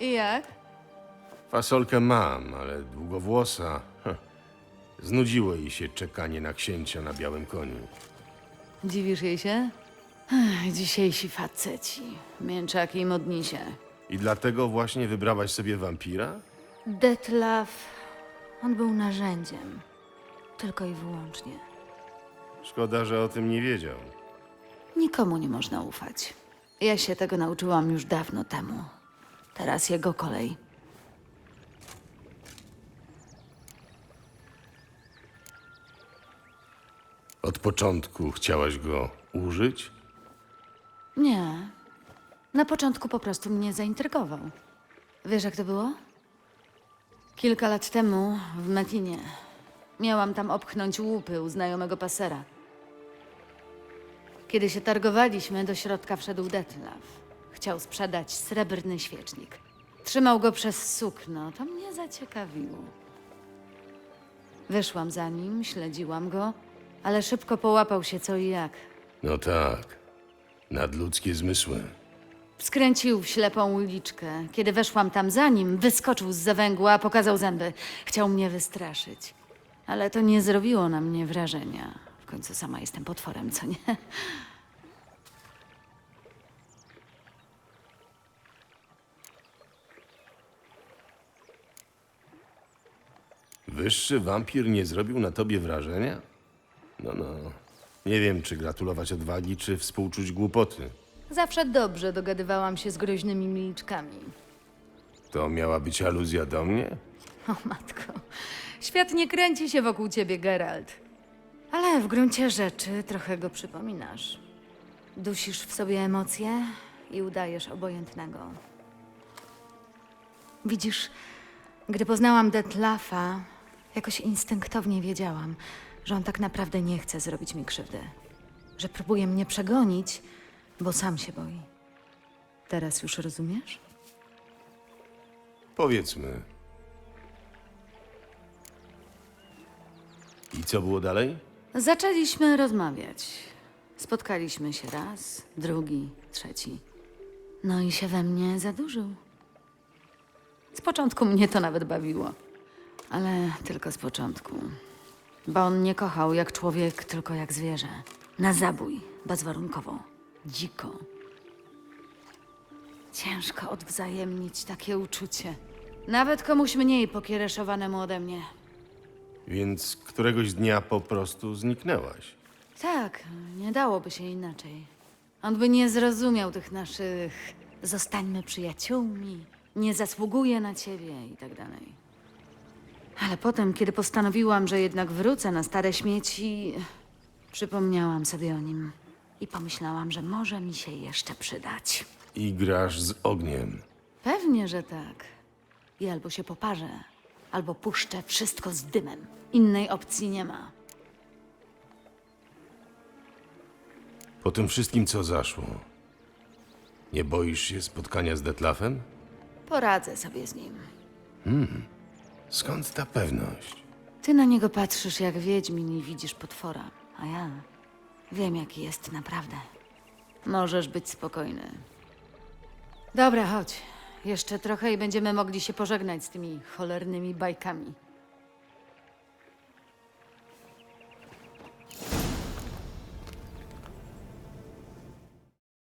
I jak? Fasolkę mam, ale długowłosa. Heh. Znudziło jej się czekanie na księcia na białym koniu. Dziwisz jej się? Ech, dzisiejsi faceci. Mięczaki i modnisie. I dlatego właśnie wybrałaś sobie wampira? Detlaf, on był narzędziem. Tylko i wyłącznie. Szkoda, że o tym nie wiedział. Nikomu nie można ufać. Ja się tego nauczyłam już dawno temu. Teraz jego kolej. Od początku chciałaś go użyć? Nie. Na początku po prostu mnie zaintrygował. Wiesz, jak to było? Kilka lat temu w Metinie miałam tam opchnąć łupy u znajomego pasera. Kiedy się targowaliśmy, do środka wszedł Detlaf. Chciał sprzedać srebrny świecznik. Trzymał go przez sukno. To mnie zaciekawiło. Wyszłam za nim, śledziłam go, ale szybko połapał się co i jak. No tak. Nadludzkie zmysły. Skręcił w ślepą uliczkę. Kiedy weszłam tam za nim, wyskoczył z zawęgła, pokazał zęby. Chciał mnie wystraszyć. Ale to nie zrobiło na mnie wrażenia. W końcu sama jestem potworem, co nie? Wyższy wampir nie zrobił na tobie wrażenia? No, no. Nie wiem, czy gratulować odwagi, czy współczuć głupoty. Zawsze dobrze dogadywałam się z groźnymi miliczkami. To miała być aluzja do mnie? O matko, świat nie kręci się wokół ciebie, Geralt. Ale w gruncie rzeczy trochę go przypominasz. Dusisz w sobie emocje i udajesz obojętnego. Widzisz, gdy poznałam Detlafa, jakoś instynktownie wiedziałam, że on tak naprawdę nie chce zrobić mi krzywdy. Że próbuje mnie przegonić, bo sam się boi. Teraz już rozumiesz? Powiedzmy. I co było dalej? Zaczęliśmy rozmawiać. Spotkaliśmy się raz, drugi, trzeci. No i się we mnie zadłużył. Z początku mnie to nawet bawiło. Ale tylko z początku. Bo on nie kochał jak człowiek, tylko jak zwierzę. Na zabój, bezwarunkowo, dziko. Ciężko odwzajemnić takie uczucie. Nawet komuś mniej pokiereszowanemu ode mnie. Więc któregoś dnia po prostu zniknęłaś. Tak, nie dałoby się inaczej. On by nie zrozumiał tych naszych zostańmy przyjaciółmi, nie zasługuje na ciebie i tak dalej. Ale potem, kiedy postanowiłam, że jednak wrócę na stare śmieci, przypomniałam sobie o nim i pomyślałam, że może mi się jeszcze przydać. I grasz z ogniem. Pewnie, że tak. I albo się poparzę, albo puszczę wszystko z dymem. Innej opcji nie ma. Po tym wszystkim, co zaszło, nie boisz się spotkania z Detlafem? Poradzę sobie z nim. Skąd ta pewność? Ty na niego patrzysz jak wiedźmin i widzisz potwora, a ja wiem, jaki jest naprawdę. Możesz być spokojny. Dobra, chodź. Jeszcze trochę i będziemy mogli się pożegnać z tymi cholernymi bajkami.